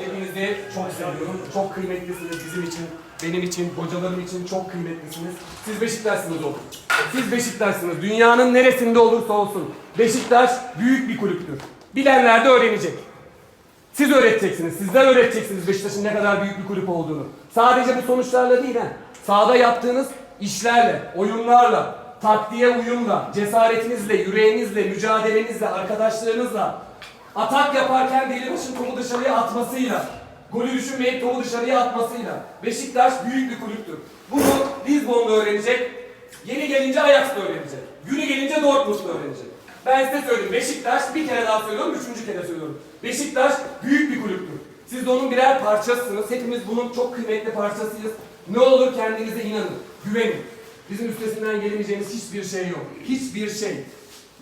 Hepinizi çok seviyorum. Çok kıymetlisiniz bizim için, benim için, hocalarım için çok kıymetlisiniz. Siz Beşiktaşlısınız oğlum. Siz Beşiktaşlısınız. Dünyanın neresinde olursa olsun. Beşiktaş büyük bir kulüptür. Bilenler de öğrenecek. Siz öğreteceksiniz, sizler öğreteceksiniz Beşiktaş'ın ne kadar büyük bir kulüp olduğunu. Sadece bu sonuçlarla değil ha. Sahada yaptığınız işlerle, oyunlarla, taktiğe uyumla, cesaretinizle, yüreğinizle, mücadelenizle, arkadaşlarınızla, atak yaparken Delibaş'ın topu dışarıya atmasıyla, golü düşünmeyip topu dışarıya atmasıyla Beşiktaş büyük bir kulüptür. Bunu Lizbon'da öğrenecek, yeni gelince Ajax'ta öğrenecek, günü gelince Dortmund'da öğrenecek. Ben size söyleyeyim Beşiktaş bir kere daha söylüyorum, üçüncü kere söylüyorum. Beşiktaş büyük bir kulüptür. Siz de onun birer parçasısınız. Hepimiz bunun çok kıymetli parçasıyız. Ne olur kendinize inanın, güvenin. Bizim üstesinden gelemeyeceğimiz hiçbir şey yok. Hiçbir şey.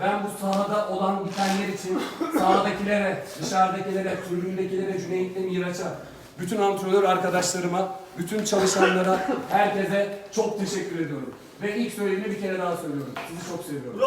Ben bu sahada olan bitenler için sahadakilere, dışarıdakilere, tribündekilere, Cüneyt'le Miraç'a, bütün antrenör arkadaşlarıma, bütün çalışanlara, herkese çok teşekkür ediyorum. Ve ilk söylediğimi bir kere daha söylüyorum. Sizi çok seviyorum.